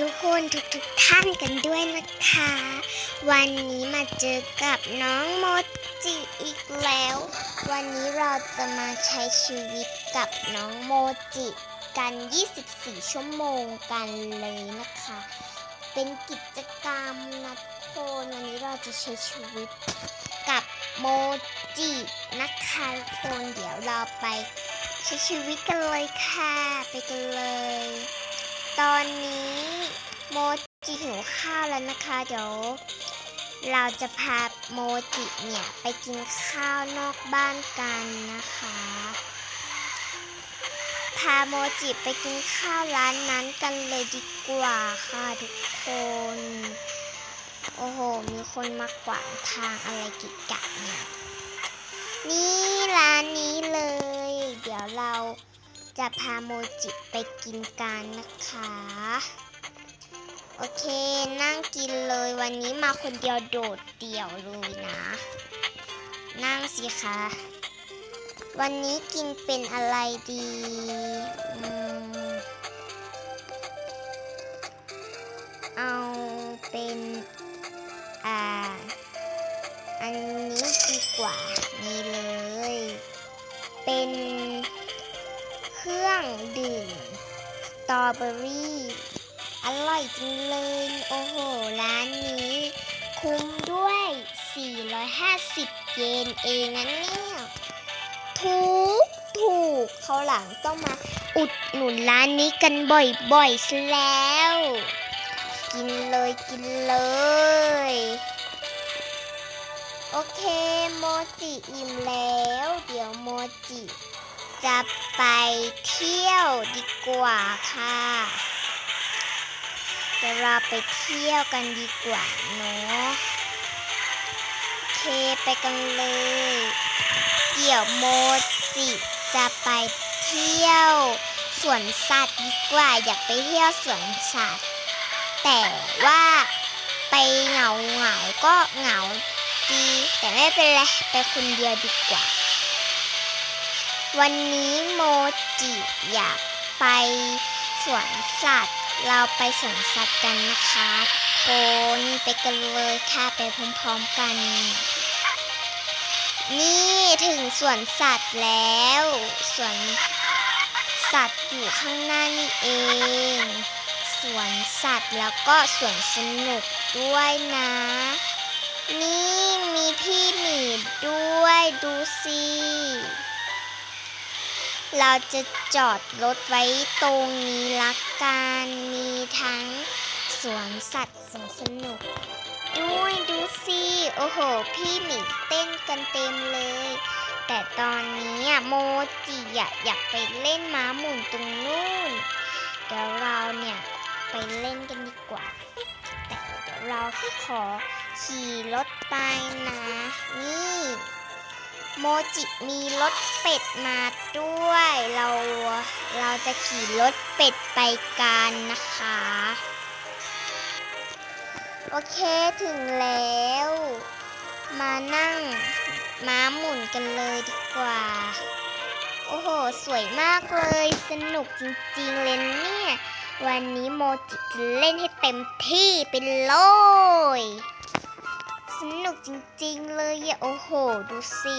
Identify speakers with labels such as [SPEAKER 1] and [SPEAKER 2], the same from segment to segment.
[SPEAKER 1] ทุกคนทุกทุกๆท่านกันด้วยนะคะ วันนี้มาเจอกับน้องโมจิอีกแล้ว วันนี้เราจะมาใช้ชีวิตกับน้องโมจิกัน 24 ชั่วโมงกันเลยนะคะ เป็นกิจกรรมนะทุกคนวันนี้เราจะใช้ชีวิตกับโมจินะคะทุกคนเดี๋ยวเราไปใช้ชีวิตกันเลยค่ะ ไปกันเลย ตอนนี้โมจิหิวข้าวแล้วนะคะ เดี๋ยว เราจะพาโมจิเนี่ยไปกินข้าวนอกบ้านกันนะคะ พาโมจิไปกินข้าวร้านนั้นกันเลยดีกว่าค่ะทุกคน โอ้โห มีคนมาขวางทางอะไรกิกกะเนี่ย นี่ร้าน จะพาโมจิไปกินกันนะคะ โอเคนั่งกินเลยวันนี้มาคนเดียวโดดเดี่ยวเลยนะ นั่งสิคะ วันนี้กินเป็นอะไรดีอเอาเป็นอ่าอันนี้ดีกว่านี่เลย เป็น เครื่องดื่มสตรอเบอรี่อร่อยจริงเลย โอ้โห ร้านนี้ คุ้มด้วย 450 เยนเองนะเนี่ยถูกถูกเขาหลังต้องมาอุดหนุนร้านนี้กันบ่อยๆซะแล้ว กินเลยกินเลย โอเค โมจิอิ่มแล้ว เดี๋ยวโมจิ จะไปเที่ยวดีกว่าค่ะเดี๋ยวเราไปเที่ยวกันดีกว่าเนาะโอเคไปกันเลย เดี๋ยวโมจิจะไปเที่ยวสวนสัตว์ดีกว่าอยากไปเที่ยวสวนสัตว์ แต่ว่าไปเหงาเหงาก็เหงาดีแต่ไม่เป็นไรไปคนเดียวดีกว่า วันนี้โมจิอยากไปสวนสัตว์ เราไปสวนสัตว์กันนะคะโกนไปกันเลยค่ะไปพร้อมๆกัน นี่ถึงสวนสัตว์แล้วสวนสัตว์อยู่ข้างหน้านี่เองสวนสัตว์แล้วก็สวนสนุกด้วยนะ นี่มีพี่หมีด้วยดูสิ เราจะจอดรถไว้ตรงนี้ละกันมีทั้งสวนสัตว์สวนสนุก ด้วยดูสิ โอ้โห พี่หมีเต้นกันเต็มเลย แต่ตอนนี้โมจิอะอยากไปเล่นม้าหมุนตรงนู่นเดี๋ยวเราเนี่ย ไปเล่นกันดีกว่า แต่เดี๋ยวเราขอขี่รถไปนะ นี่ โมจิมีรถเป็ดมาด้วย เราเราจะขี่รถเป็ดไปกันนะคะ โอเคถึงแล้ว มานั่งม้าหมุนกันเลยดีกว่า โอ้โห สวยมากเลย สนุกจริงๆเลยเนี่ย วันนี้โมจิจะเล่นให้เต็มที่ไปเลย สนุกจริงๆเลยอะโอ้โห ดูสิ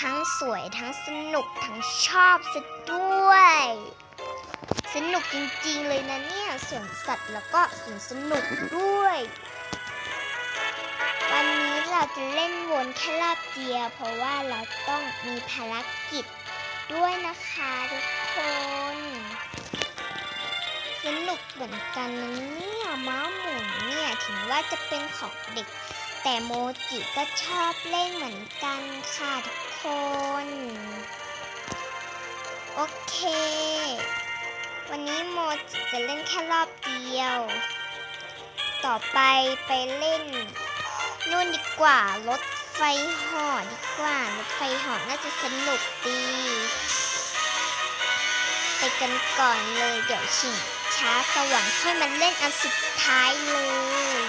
[SPEAKER 1] ทั้งสวยทั้งสนุกทั้งชอบซะด้วย สนุกจริงๆเลยนะเนี่ยสวนสัตว์แล้วก็สวนสนุกด้วย วันนี้เราจะเล่นวนแค่รอบเดียว เพราะว่าเราต้องมีภารกิจด้วยนะคะทุกคน สนุกเหมือนกันนะเนี่ยม้าหมุนเนี่ย ถึงว่าจะเป็นของเด็กแต่โมจิก็ชอบเล่นเหมือนกันค่ะทุกคน โอเค วันนี้โมจิจะเล่นแค่รอบเดียว ต่อไปไปเล่นนู่นดีกว่ารถไฟหอดีกว่ารถไฟหอน่าจะสนุกดีไปกันก่อนเลยเดี๋ยวชิงช้าสวรรค์ค่อยมาเล่นอันสุดท้ายเลย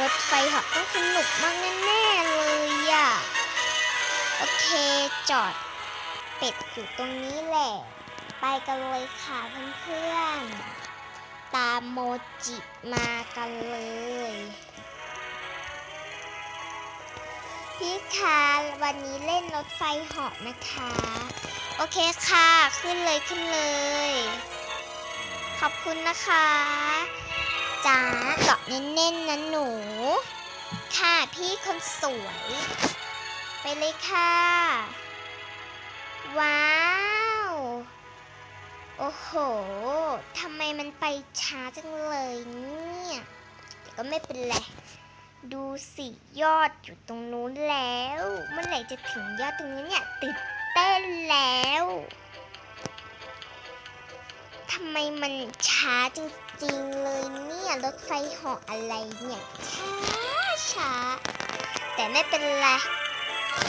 [SPEAKER 1] รถไฟเหาะต้องสนุกมากแน่ๆเลยอะโอเคจอด เป็ดอยู่ตรงนี้แหละ ไปกันเลยค่ะเพื่อนๆ ตามโมจิมากันเลย พี่คะวันนี้เล่นรถไฟเหาะนะคะ โอเคค่ะ ขึ้นเลยขึ้นเลย ขอบคุณนะคะ จ้าเกาะแน่นๆนะหนู ค่ะพี่คนสวย ไปเลยค่ะ ว้าว โอ้โหทำไมมันไปช้าจังเลยเนี่ยแต่ก็ไม่เป็นไรดูสิยอดอยู่ตรงนู้นแล้ว เมื่อไหร่จะถึงยอดตรงนี้เนี่ยตื่นเต้นแล้ว ทำไมมันช้าจริงๆเลยเนี่ยรถไฟหาะอะไรเนี่ย ช้าช้า แต่ไม่เป็นไร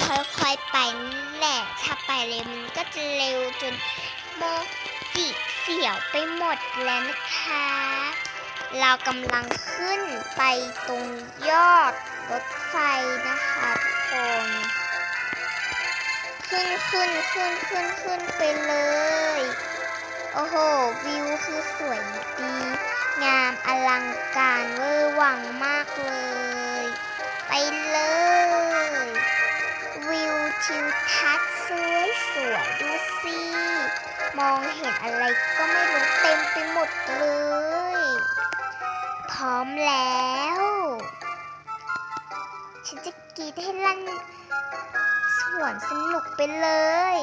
[SPEAKER 1] ค่อยๆไปแหละถ้าไปเร็วมันก็จะเร็วจนโมจิเสียวไปหมดแล้วนะคะ เรากำลังขึ้นไปตรงยอดรถไฟนะคะทุกคนขึ้นขึ้นขึ้นขึ้นขึ้นไปเลย โอ้โห วิวคือสวยดี งามอลังการเวอร์วังมากเลย ไปเลย วิวทิวทัศน์สวยสวยดูสิ มองเห็นอะไรก็ไม่รู้เต็มไปหมดเลย พร้อมแล้ว ฉันจะกรีดให้ลั่นสวนสนุกไปเลย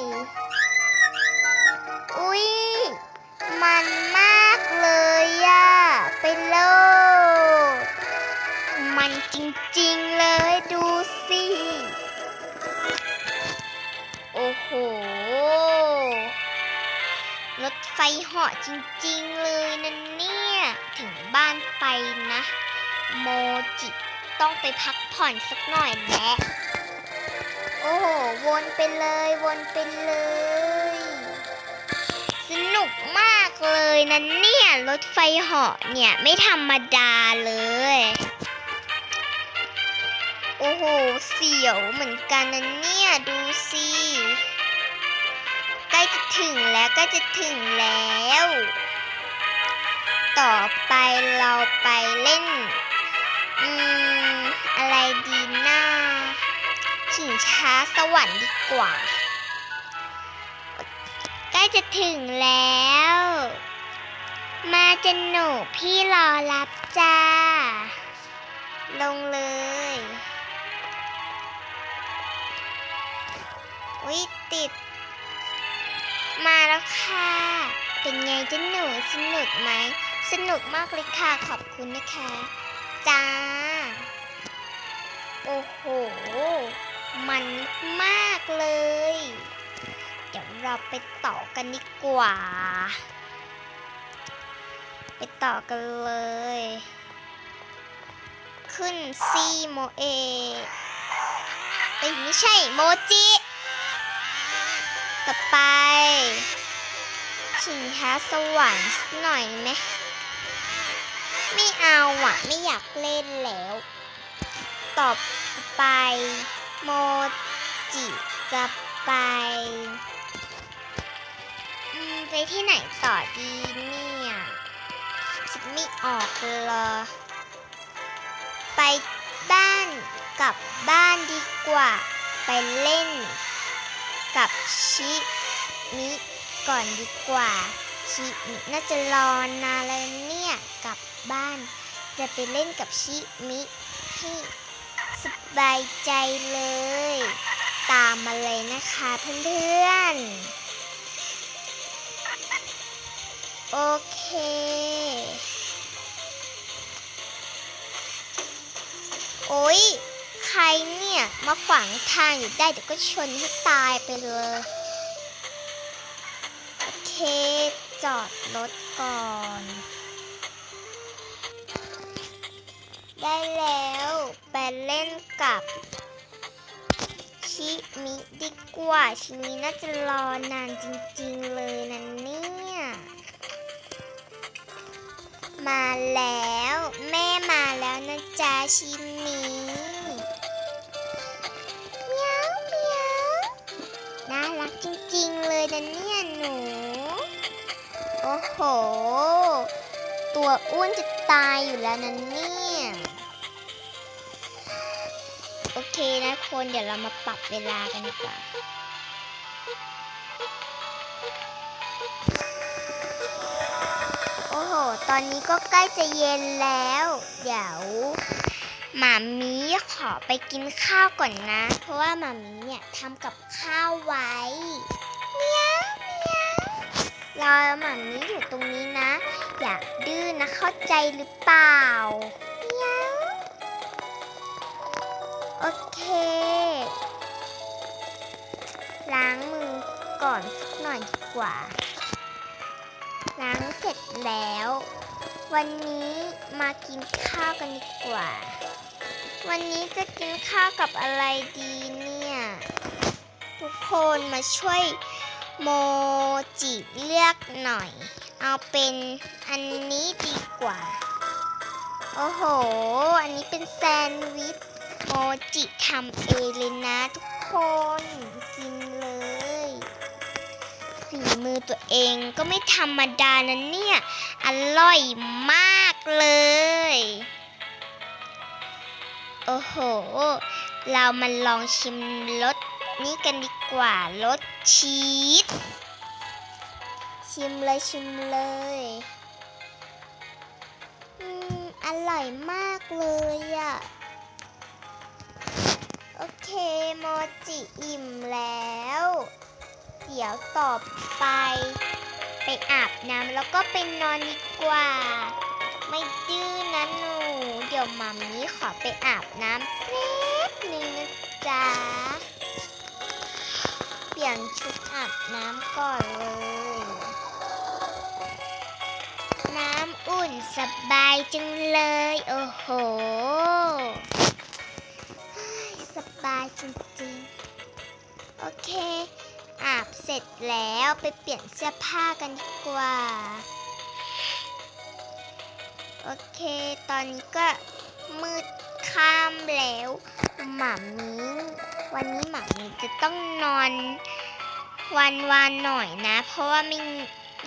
[SPEAKER 1] อุ๊ย มันมากเลยอะไปโลดมันจริงๆเลยดูสิ โอ้โห รถไฟเหาะจริงๆเลยนะเนี่ย ถึงบ้านไปนะ โมจิต้องไปพักผ่อนสักหน่อยแหละโอ้โห วนไปเลย วนไปเลย สนุกมาก เลยนะเนี่ย รถไฟเหาะเนี่ยไม่ธรรมดาเลย โอ้โห เสียวเหมือนกันนะเนี่ย ดูสิใกล้จะถึงแล้วใก็จะถึงแล้ว ต่อไปเราไปเล่น อืม อะไรดีนะชิงช้าสวรรค์ดีกว่า ล้จะถึงแล้ว มาจะหนูพี่รอรับจ้า ลงเลย อุ๊ยติด มาแล้วค่ะ เป็นไงจะหนูสนุกไหม สนุกมากเลยค่ะ ขอบคุณนะคะ จ้า โอ้โห มันมากเลย เราไปต่อกันดีกว่า ไปต่อกันเลย ขึ้นซีโมเอเอ้ยไม่ใช่โมจิ ต่อไป ชิงช้าสวรรค์หน่อยไหมไม่เอาอะ ไม่อยากเล่นแล้ว ต่อไปโมจิจะไป ไปที่ไหนต่อดีเนี่ยคิดไม่ออกเลยไปบ้านกลับบ้านดีกว่า ไปเล่น กับชิมิก่อนดีกว่า ชิมิน่าจะรอนานแล้วเนี่ยกลับบ้าน จะไปเล่นกับชิมิให้สบายใจเลย ตามมาเลยนะคะเพื่อนๆ โอเค โอ๊ยใครเนี่ย มาขวางทางอยู่ได้เดี๋ยวก็ชนให้ตายไปเลย โอเค จอดรถก่อน ได้แล้ว ไปเล่นกับชิมิดีกว่า ชิมิน่าจะรอนานจริง ๆ เลยนะเน มาแล้ว แม่มาแล้วนะจ๊ะชิมิเมียวเมียวน่ารักจริงๆเลยนะเนี่ยหนู โอ้โห ตัวอ้วนจะตายอยู่แล้วนะเนี่ย โอเคนะคนเดี๋ยวเรามาปรับเวลากันดีกว่า ตอนนี้ก็ใกล้จะเย็นแล้ว เดี๋ยวหมามีขอไปกินข้าวก่อนนะ เพราะว่าหมามีเนี่ยทำกับข้าวไว้เมียวเมียวรอหมามีอยู่ตรงนี้นะ อยากดื้อนะเข้าใจหรือเปล่าเมียวโอเค ล้างมือก่อนสักหน่อยดีกว่า ล้างเสร็จแล้ว วันนี้มากินข้าวกันดีกว่า วันนี้จะกินข้าวกับอะไรดีเนี่ย ทุกคนมาช่วยโมจิเลือกหน่อย เอาเป็นอันนี้ดีกว่า โอ้โห อันนี้เป็นแซนด์วิชโมจิทำเองเลยนะทุกคน ฝีมือตัวเองก็ไม่ธรรมดานะเนี่ย อร่อยมากเลย โอ้โห เรามาลองชิมรสนี้กันดีกว่ารสชีส ชิมเลยชิมเลยอืมอร่อยมากเลยอะโอเค โมจิอิ่มแล้ว เดี๋ยวต่อไป ไปอาบน้ำแล้วก็ไปนอนดีกว่า ไม่ดื้อนะหนู เดี๋ยวมัมมี่ขอไปอาบน้ำแป๊บหนึ่งนะจ๊ะ เปลี่ยนชุดอาบน้ำก่อนเลย น้ำอุ่นสบายจังเลย โอ้โห สบายจริงๆ โอเค ร็จแล้วไปเปลี่ยนเสื้อผ้ากันดีกว่า โอเค ตอนนี้ก็มืดค่ำแล้วหมามีวันนี้หมามีจะต้องนอนวันวานหน่อยนะ เพราะว่าไม่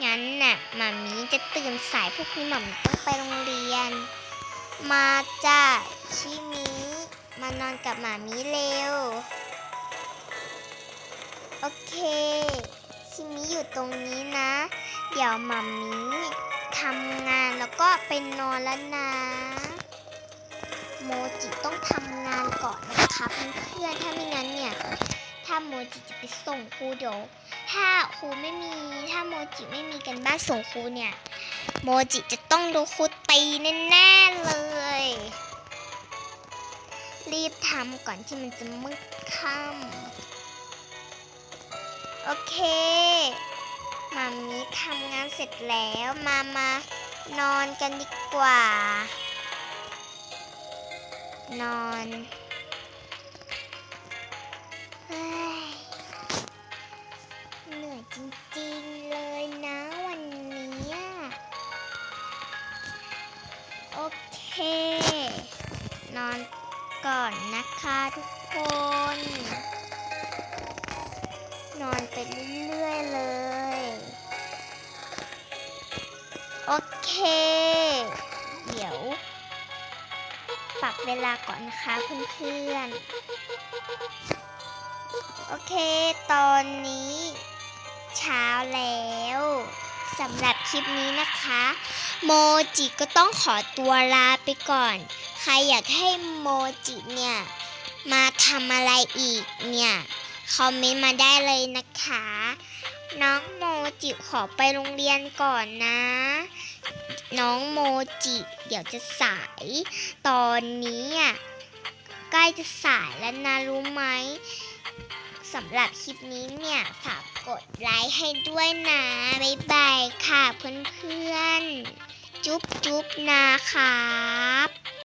[SPEAKER 1] งั้นน่ะหมามีจะตื่นสายพวกนี้หมามีต้องไปโรงเรียน มาจ้าชิมิมานอนกับหมามีเร็ว โอเคชิมิอยู่ตรงนี้นะ เดี๋ยวหมามี่ทำงานแล้วก็ไปนอนแล้วนะ โมจิต้องทำงานก่อนนะคะเพื่อนๆถ้าไม่งั้นเนี่ยถ้าโมจิจะไปส่งครูเดี๋ยวถ้าครูไม่มีถ้าโมจิไม่มีกันบ้านส่งครูเนี่ย โมจิจะต้องโดนครูตีแน่ๆเลย รีบทำก่อนที่มันจะมืดค่ำ โอเคมามีทำงานเสร็จแล้วมามานอนกันดีกว่า นอนเหนื่อยจริงๆเลยนะวันนี้โอเค นอนก่อนนะคะทุกคน เรื่อยๆเลย โอเค เดี๋ยว ปรับเวลาก่อนนะคะเพื่อนๆ โอเค ตอนนี้ เช้าแล้วสำหรับคลิปนี้นะคะ โมจิก็ต้องขอตัวลาไปก่อน ใครอยากให้โมจิเนี่ย มาทำอะไรอีกเนี่ย คอมเมนต์มาได้เลยนะคะ น้องโมจิขอไปโรงเรียนก่อนนะ น้องโมจิ เดี๋ยวจะสาย ตอนนี้อะใกล้จะสายแล้วนะรู้ไหมสำหรับคลิปนี้เนี่ยฝากกดไลค์ให้ด้วยนะ บ๊ายบายค่ะเพื่อนๆ จุ๊บจุ๊บนะครับ